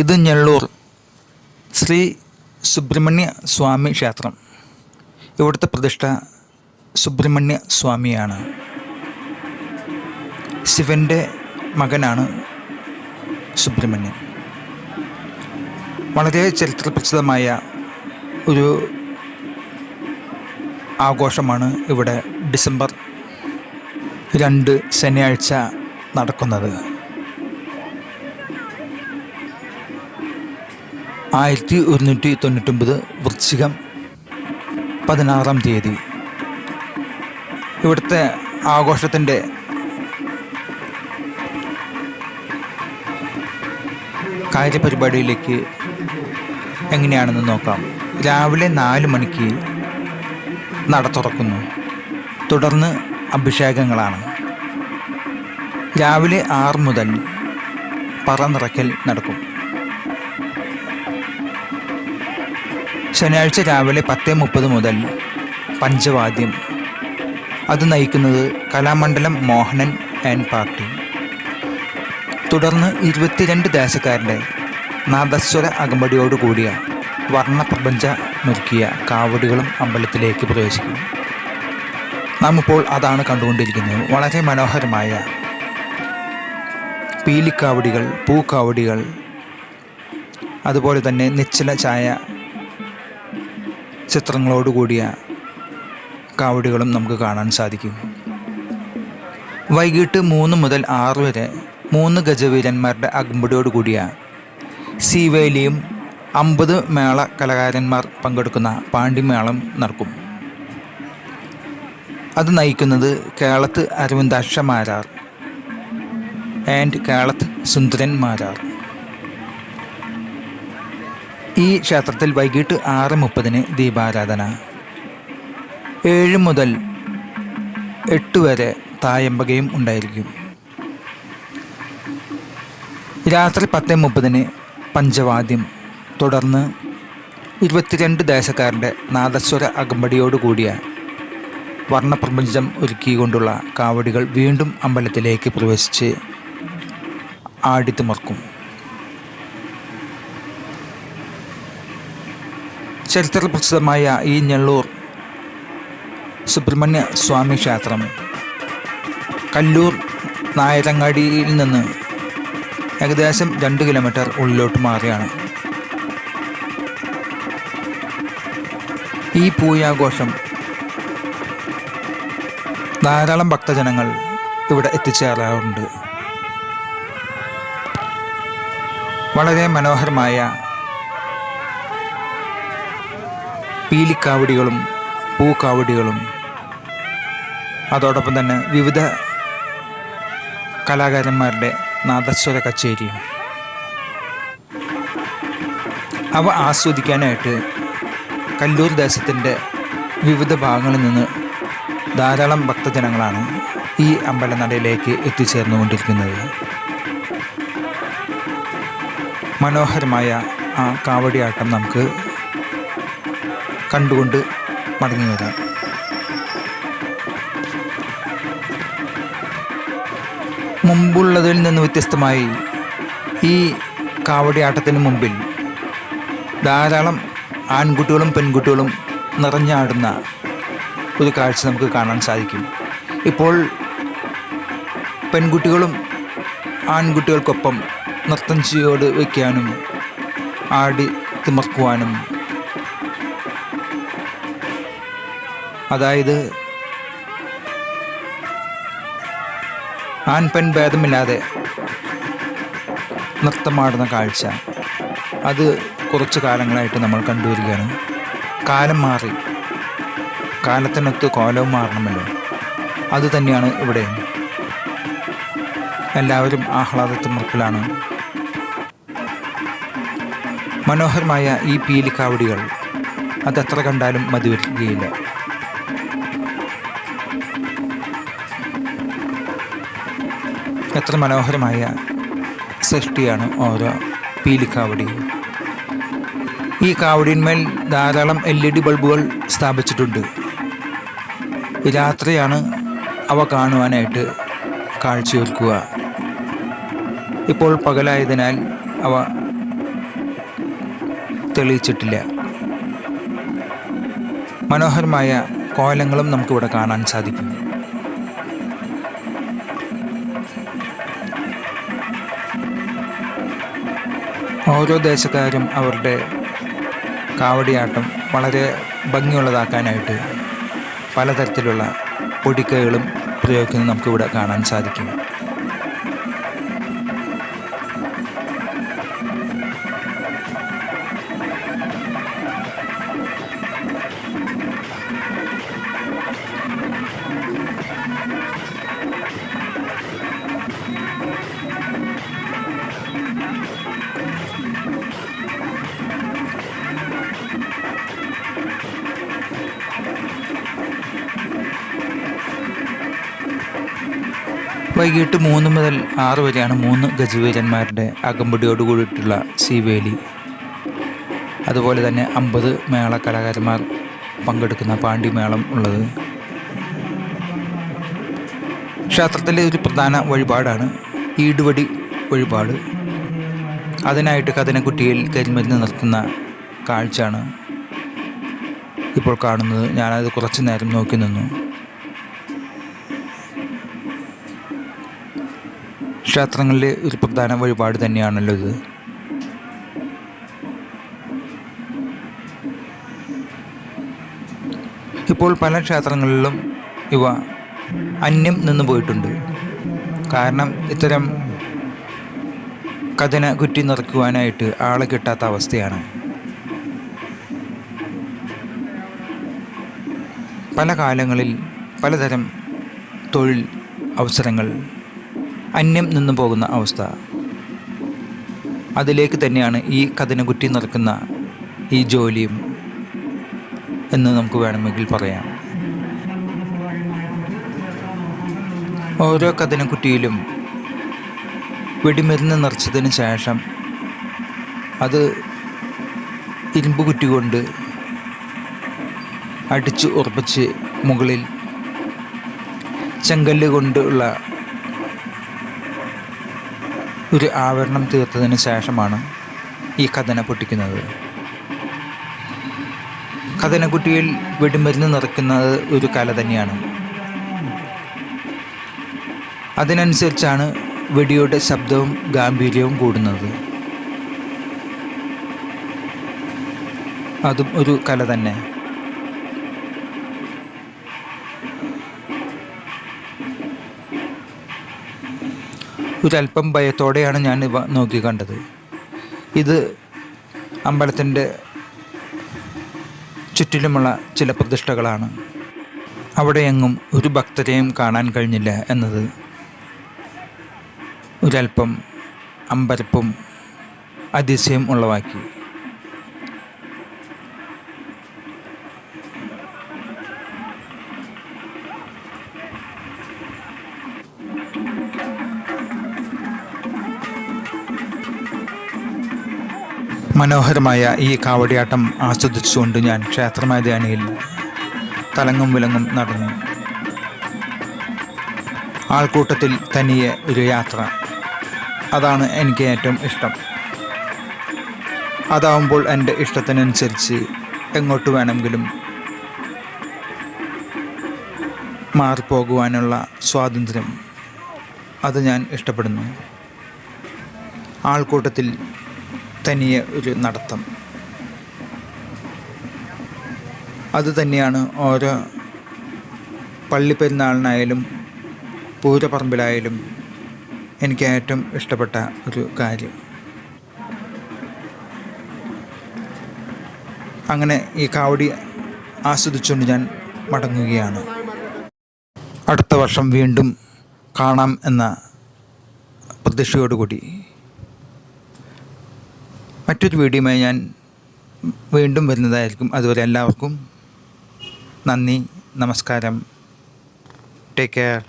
ഇത് ഞെള്ളൂർ ശ്രീ സുബ്രഹ്മണ്യ സ്വാമി ക്ഷേത്രം. ഇവിടുത്തെ പ്രതിഷ്ഠ സുബ്രഹ്മണ്യ സ്വാമിയാണ്. ശിവന്റെ മകനാണ് സുബ്രഹ്മണ്യൻ. വളരെ ചരിത്രപ്രസിദ്ധമായ ഒരു ആഘോഷമാണ് ഇവിടെ ഡിസംബർ രണ്ട് ശനിയാഴ്ച നടക്കുന്നത്. ആയിരത്തി ഒരുന്നൂറ്റി തൊണ്ണൂറ്റൊമ്പത് വൃശ്ചികം പതിനാറാം തീയതി. ഇവിടുത്തെ ആഘോഷത്തിന്റെ കാര്യപരിപാടിയിലേക്ക് എങ്ങനെയാണെന്ന് നോക്കാം. രാവിലെ നാല് മണിക്ക് നട തുറക്കുന്നു. തുടർന്ന് അഭിഷേകങ്ങളാണ്. രാവിലെ ആറ് മുതൽ പറ നിറയ്ക്കൽ നടക്കും. ശനിയാഴ്ച രാവിലെ പത്ത് മുപ്പത് മുതൽ പഞ്ചവാദ്യം. അത് നയിക്കുന്നത് കലാമണ്ഡലം മോഹനൻ ആൻഡ് പാർട്ടി. തുടർന്ന് ഇരുപത്തിരണ്ട് ദേശക്കാരുടെ നാദസ്വര അകമ്പടിയോടുകൂടിയ വർണപ്രപഞ്ച മുറുക്കിയ കാവടികളും അമ്പലത്തിലേക്ക് പ്രവേശിക്കും. നാം ഇപ്പോൾ അതാണ് കണ്ടുകൊണ്ടിരിക്കുന്നത്. വളരെ മനോഹരമായ പീലിക്കാവടികൾ പൂക്കാവടികൾ അതുപോലെ തന്നെ നിശ്ചല ചായ ചിത്രങ്ങളോടുകൂടിയ കാവടികളും നമുക്ക് കാണാൻ സാധിക്കും. വൈകിട്ട് മൂന്ന് മുതൽ ആറ് വരെ മൂന്ന് ഗജവീരന്മാരുടെ അകമ്പടിയോടുകൂടിയ സീവേലിയും അമ്പത് മേള കലാകാരന്മാർ പങ്കെടുക്കുന്ന പാണ്ടിമേളം നടക്കും. അത് നയിക്കുന്നത് കേളത്ത് അരവിന്ദാക്ഷ മാരാർ ആൻഡ് കേളത്ത് സുന്ദരൻ മാരാർ. ഈ ക്ഷേത്രത്തിൽ വൈകിട്ട് ആറ് മുപ്പതിന് ദീപാരാധന. ഏഴ് മുതൽ എട്ട് വരെ തായമ്പകയും ഉണ്ടായിരിക്കും. രാത്രി പത്ത് മുപ്പതിന് പഞ്ചവാദ്യം. തുടർന്ന് ഇരുപത്തിരണ്ട് ദേശക്കാരുടെ നാദസ്വര അകമ്പടിയോടുകൂടിയ വർണപ്രപഞ്ചം ഒരുക്കിക്കൊണ്ടുള്ള കാവടികൾ വീണ്ടും അമ്പലത്തിലേക്ക് പ്രവേശിച്ച് ആടിത്തിമർക്കും. ചരിത്രപ്രസിദ്ധമായ ഈ ഞെള്ളൂർ സുബ്രഹ്മണ്യ സ്വാമി ക്ഷേത്രം കല്ലൂർ നായരങ്ങാടിയിൽ നിന്ന് ഏകദേശം രണ്ട് കിലോമീറ്റർ ഉള്ളിലോട്ട് മാറിയാണ്. ഈ പൂയാഘോഷം ധാരാളം ഭക്തജനങ്ങൾ ഇവിടെ എത്തിച്ചേരാറുണ്ട്. വളരെ മനോഹരമായ പീലിക്കാവടികളും പൂക്കാവടികളും. അതോടൊപ്പം തന്നെ വിവിധ കലാകാരന്മാരുടെ നാദസ്വര കച്ചേരിയും. അവ ആസ്വദിക്കാനായിട്ട് കല്ലൂർ ദേശത്തിന്റെ വിവിധ ഭാഗങ്ങളിൽ നിന്ന് ധാരാളം ഭക്തജനങ്ങളാണ് ഈ അമ്പലനടയിലേക്ക് എത്തിച്ചേർന്നുകൊണ്ടിരിക്കുന്നത്. മനോഹരമായ ആ കാവടിയാട്ടം നമുക്ക് കണ്ടുകൊണ്ട് മടങ്ങി വരാം. മുമ്പുള്ളതിൽ നിന്ന് വ്യത്യസ്തമായി ഈ കാവടിയാട്ടത്തിന് മുമ്പിൽ ധാരാളം ആൺകുട്ടികളും പെൺകുട്ടികളും നിറഞ്ഞാടുന്ന ഒരു കാഴ്ച നമുക്ക് കാണാൻ സാധിക്കും. ഇപ്പോൾ പെൺകുട്ടികളും ആൺകുട്ടികൾക്കൊപ്പം നൃത്തം ചെയ്യോട് വയ്ക്കാനും ആടി തിമർക്കുവാനും അതായത് ആൺ പെൺ ഭേദമില്ലാതെ നൃത്തമാടുന്ന കാഴ്ച. അത് കുറച്ച് കാലങ്ങളായിട്ട് നമ്മൾ കണ്ടുവരികയാണ്. കാലം മാറി. കാലത്തിനൊത്ത് കോലവും മാറണമല്ലോ. അത് തന്നെയാണ് ഇവിടെ. എല്ലാവരും ആഹ്ലാദത്തിമർപ്പിലാണ് മനോഹരമായ ഈ പീലിക്കാവടികൾ. അതെത്ര കണ്ടാലും മതി എത്ര മനോഹരമായ സൃഷ്ടിയാണ് ഓരോ പീലിക്കാവടി ഈ കാവടിന്മേൽ ധാരാളം എൽ ഇ ഡി ബൾബുകൾ സ്ഥാപിച്ചിട്ടുണ്ട്. രാത്രിയാണ് അവ കാണുവാനായിട്ട് കാഴ്ചയൊരുക്കുക. ഇപ്പോൾ പകലായതിനാൽ അവ തെളിയിച്ചിട്ടില്ല. മനോഹരമായ കോലങ്ങളും നമുക്കിവിടെ കാണാൻ സാധിക്കും. ഓരോ ദേശക്കാരും അവരുടെ കാവടിയാട്ടം വളരെ ഭംഗിയുള്ളതാക്കാനായിട്ട് പലതരത്തിലുള്ള പൊടിക്കൈകളും പ്രയോഗിക്കുന്നത് നമുക്കിവിടെ കാണാൻ സാധിക്കും. വൈകിട്ട് മൂന്ന് മുതൽ ആറ് വരെയാണ് മൂന്ന് ഗജവീരന്മാരുടെ അകമ്പടിയോട് കൂടിയിട്ടുള്ള സീവേലി. അതുപോലെ തന്നെ അമ്പത് മേള കലാകാരന്മാർ പങ്കെടുക്കുന്ന പാണ്ഡിമേളം ഉള്ളത്. ക്ഷേത്രത്തിലെ ഒരു പ്രധാന വഴിപാടാണ് ഈടുവടി വഴിപാട്. അതിനായിട്ട് കഥനക്കുട്ടിയിൽ കരിമരുന്ന് നിർത്തുന്ന കാഴ്ചയാണ് ഇപ്പോൾ കാണുന്നത്. ഞാനത് കുറച്ച് നേരം നോക്കി നിന്നു. ക്ഷേത്രങ്ങളിലെ ഒരു പ്രധാന വഴിപാട് തന്നെയാണല്ലോ ഇത്. ഇപ്പോൾ പല ക്ഷേത്രങ്ങളിലും ഇവ അന്യം നിന്ന് പോയിട്ടുണ്ട്. കാരണം ഇത്തരം കഥന കുറ്റി നിറയ്ക്കുവാനായിട്ട് ആളെ കിട്ടാത്ത അവസ്ഥയാണ്. പല കാലങ്ങളിൽ പലതരം തൊഴിൽ അവസരങ്ങൾ അന്യം നിന്നു പോകുന്ന അവസ്ഥ. അതിലേക്ക് തന്നെയാണ് ഈ കഥനകുറ്റി നടക്കുന്ന ഈ ജോലിയും എന്ന് നമുക്ക് വേണമെങ്കിൽ പറയാം. ഓരോ കഥനക്കുറ്റിയിലും വെടിമരുന്ന് നിറച്ചതിന് ശേഷം അത് ഇരുമ്പ് കുറ്റി കൊണ്ട് അടിച്ച് ഉറപ്പിച്ച് മുകളിൽ ചെങ്കല്ല് കൊണ്ടുള്ള ഒരു ആവരണം തീർത്തതിന് ശേഷമാണ് ഈ കഥന പൊട്ടിക്കുന്നത്. കഥനക്കുട്ടിയിൽ വെടിമരുന്ന് നിറയ്ക്കുന്നത് ഒരു കല തന്നെയാണ്. അതിനനുസരിച്ചാണ് വെടിയുടെ ശബ്ദവും ഗാംഭീര്യവും കൂടുന്നത്. അതും ഒരു കല തന്നെ. ഒരല്പം ഭയത്തോടെയാണ് ഞാൻ ഇവ നോക്കി കണ്ടത്. ഇത് അമ്പലത്തിന്റെ ചുറ്റിലുമുള്ള ചില പ്രതിഷ്ഠകളാണ്. അവിടെയെങ്ങും ഒരു ഭക്തരെയും കാണാൻ കഴിഞ്ഞില്ല എന്നത്. ഒരല്പം അമ്പരപ്പും അതിശയം ഉളവാക്കി. മനോഹരമായ ഈ കാവടിയാട്ടം ആസ്വദിച്ചുകൊണ്ട് ഞാൻ ക്ഷേത്രമൈതാനിയിൽ തലങ്ങും വിലങ്ങും നടന്നു. ആൾക്കൂട്ടത്തിൽ തനിയെ ഒരു യാത്ര. അതാണ് എനിക്ക് ഏറ്റവും ഇഷ്ടം. അതാവുമ്പോൾ എന്റെ ഇഷ്ടത്തിനനുസരിച്ച് എങ്ങോട്ട് വേണമെങ്കിലും മാറിപ്പോകുവാനുള്ള സ്വാതന്ത്ര്യം അത് ഞാൻ ഇഷ്ടപ്പെടുന്നു. ആൾക്കൂട്ടത്തിൽ തനിയെ ഒരു നടത്തം. അത് തന്നെയാണ് ഓരോ പള്ളിപ്പെരുന്നാളിനായാലും പൂരപ്പറമ്പിലായാലും എനിക്ക് ഏറ്റവും ഇഷ്ടപ്പെട്ട ഒരു കാര്യം. അങ്ങനെ ഈ കാവടി ആസ്വദിച്ചുകൊണ്ട് ഞാൻ മടങ്ങുകയാണ്. അടുത്ത വർഷം വീണ്ടും കാണാം എന്ന പ്രതീക്ഷയോടുകൂടി മറ്റൊരു വീഡിയോയുമായി ഞാൻ വീണ്ടും വരുന്നതായിരിക്കും. അതുവരെ എല്ലാവർക്കും നന്ദി നമസ്കാരം. Take care.